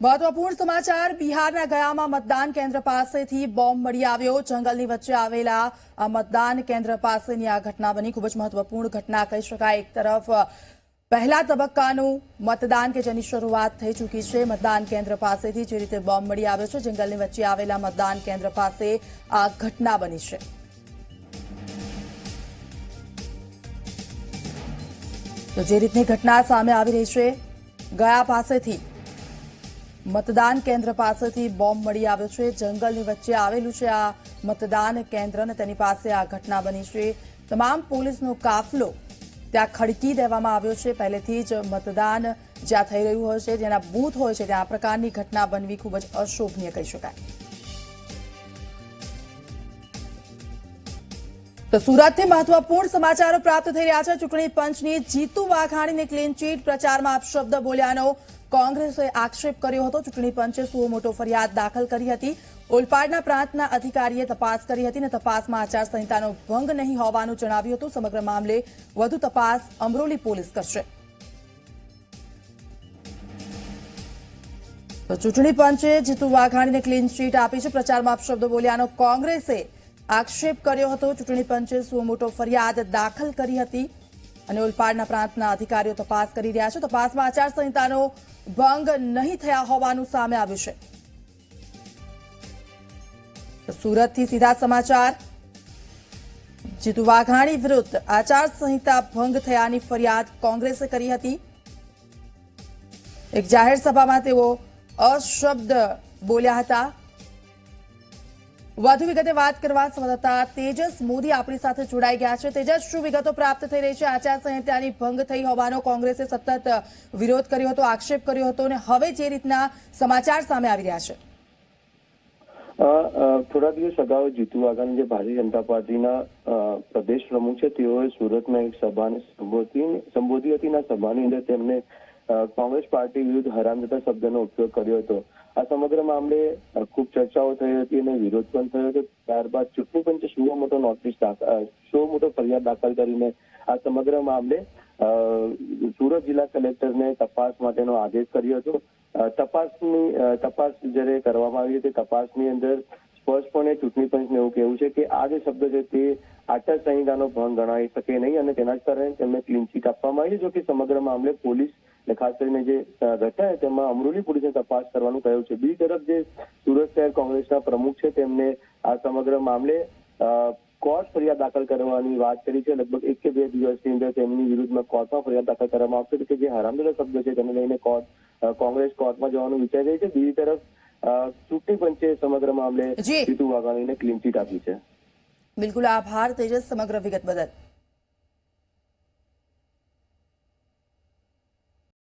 મહત્વપૂર્ણ સમાચાર, બિહારના ગયામાં મતદાન કેન્દ્ર પાસેથી બોમ્બ મળી આવ્યો. જંગલની વચ્ચે આવેલા મતદાન કેન્દ્ર પાસેની આ ઘટના બની. ખૂબ જ મહત્વપૂર્ણ ઘટના કહી શકાય. એક તરફ, પહેલા તબક્કાનું મતદાન કે જેની શરૂઆત થઈ ચૂકી છે મતદાન કેન્દ્ર પાસેથી જે રીતે બોમ્બ મળી આવ્યો છે, જંગલની વચ્ચે આવેલા મતદાન કેન્દ્ર પાસે આ ઘટના બની છે. તો જે રીતની ઘટના સામે આવી રહી છે, ગયા પાસેથી મતદાન કેન્દ્ર પાસેથી બોમ્બ મળી આવ્યો છે. જંગલની વચ્ચે આવેલું છે આ મતદાન કેન્દ્ર અને તેની પાસે આ ઘટના બની છે. તમામ પોલીસનો કાફલો ત્યાં ખડકી દેવામાં આવ્યો છે. પહેલેથી જ મતદાન જ્યાં થઈ રહ્યું હોય છે, જેના બૂથ હોય છે, ત્યાં આ પ્રકારની ઘટના બનવી ખૂબ જ અશોભનીય કહી શકાય. તો સુરતથી મહત્વપૂર્ણ સમાચારો પ્રાપ્ત થઈ રહ્યા છે. ચૂંટણી પંચની જીતુ વાઘાણીને ક્લીન ચીટ પ્રચારમાં અપશબ્દ બોલ્યાનો કોંગ્રેસે આક્ષેપ કર્યો હતો. ચૂંટણી પંચે સુઓ મોટો ફરિયાદ દાખલ કરી હતી. ઓલપાડના પ્રાંતના અધિકારીએ તપાસ કરી હતી અને તપાસમાં આચારસંહિતાનો ભંગ નહીં હોવાનું જણાવ્યું હતું. સમગ્ર મામલે વધુ તપાસ અમરોલી પોલીસ કરશે. ચૂંટણી પંચે જીતુ વાઘાણીને ક્લીન ચીટ આપી છે. પ્રચારમાં અપશબ્દો બોલ્યાનો કોંગ્રેસે આક્ષેપ કર્યો હતો. ચૂંટણી પંચે સુઓ મોટો ફરિયાદ દાખલ કરી હતી અને ઓલપાડના પ્રાંતના અધિકારીઓ તપાસ કરી રહ્યા છે. તપાસમાં આચારસંહિતાનો ભંગ નહીં થયા હોવાનું સામે આવ્યું છે. સુરતથી સીધા સમાચાર. જીતુ વાઘાણી વિરુદ્ધ આચારસંહિતા ભંગ થયાની ફરિયાદ કોંગ્રેસે કરી હતી. એક જાહેર સભામાં તેઓ અશબ્દ બોલ્યા હતા. વધુ વિગતે વાત કરવા સંવાદદાતા તેજસ મોદી આપણી સાથે જોડાઈ ગયા છે. તેજસ, શું વિગતો પ્રાપ્ત થઈ રહી છે? આચારસંહિતાની ભંગ થઈ હોવાનો કોંગ્રેસે સતત વિરોધ કર્યો હતો, આક્ષેપ કર્યો હતો અને હવે જે રીતના સમાચાર સામે આવી રહ્યા છે? થોડા દિવસ અગાઉ જીતુ વાઘાણી જે ભારતીય જનતા પાર્ટીના પ્રદેશ પ્રમુખ છે, તેઓએ સુરતમાં એક સભાને સંબોધી સંબોધી હતી સભાની અંદર તેમને કોંગ્રેસ પાર્ટી વિરુદ્ધ હરામજતા શબ્દનો ઉપયોગ કર્યો હતો. આ સમગ્ર મામલે ખૂબ ચર્ચાઓ થઈ હતી અને વિરોધ પણ થયો હતો. ત્યારબાદ ચૂંટણી પંચે શું મોટો નોટિસ શું મોટો ફરિયાદ દાખલ કરીને આ સમગ્ર મામલે સુરત જિલ્લા કલેક્ટરને તપાસ માટેનો આદેશ કર્યો હતો. તપાસની તપાસ જ્યારે કરવામાં આવી હતી, તપાસની અંદર સ્પષ્ટપણે ચૂંટણી પંચને એવું કહેવું છે કે આ જે શબ્દ છે તે આચારસંહિતાનો ભંગ ગણાવી શકે નહીં અને તેના જ કારણે તેમને ક્લીન ચીટ આપવામાં આવી જો કે સમગ્ર મામલે પોલીસ ને ખાસ કરીને જે ઘટના તેમાં અમરોલી પોલીસે તપાસ કરવાનું કહ્યું છે. બીજી તરફ જે સુરત શહેર કોંગ્રેસના પ્રમુખ છે તેમને આ સમગ્ર મામલે કોર્ટ ફરિયાદ દાખલ કરવાની વાત કરી છે. લગભગ એક કે બે દિવસની અંદર તેમની વિરુદ્ધમાં કોર્ટમાં ફરિયાદ દાખલ કરવામાં આવશે. કે જે હરામદેલા શબ્દ છે તેને લઈને કોર્ટ કોંગ્રેસ કોર્ટમાં જવાનું વિચારી રહી છે. બીજી તરફ ચૂંટણી પંચે સમગ્ર મામલે. જીતુ વાઘાણીને ક્લીન ચીટ આપી છે. બિલકુલ. આભાર તેજસ સમગ્ર વિગત બદલ.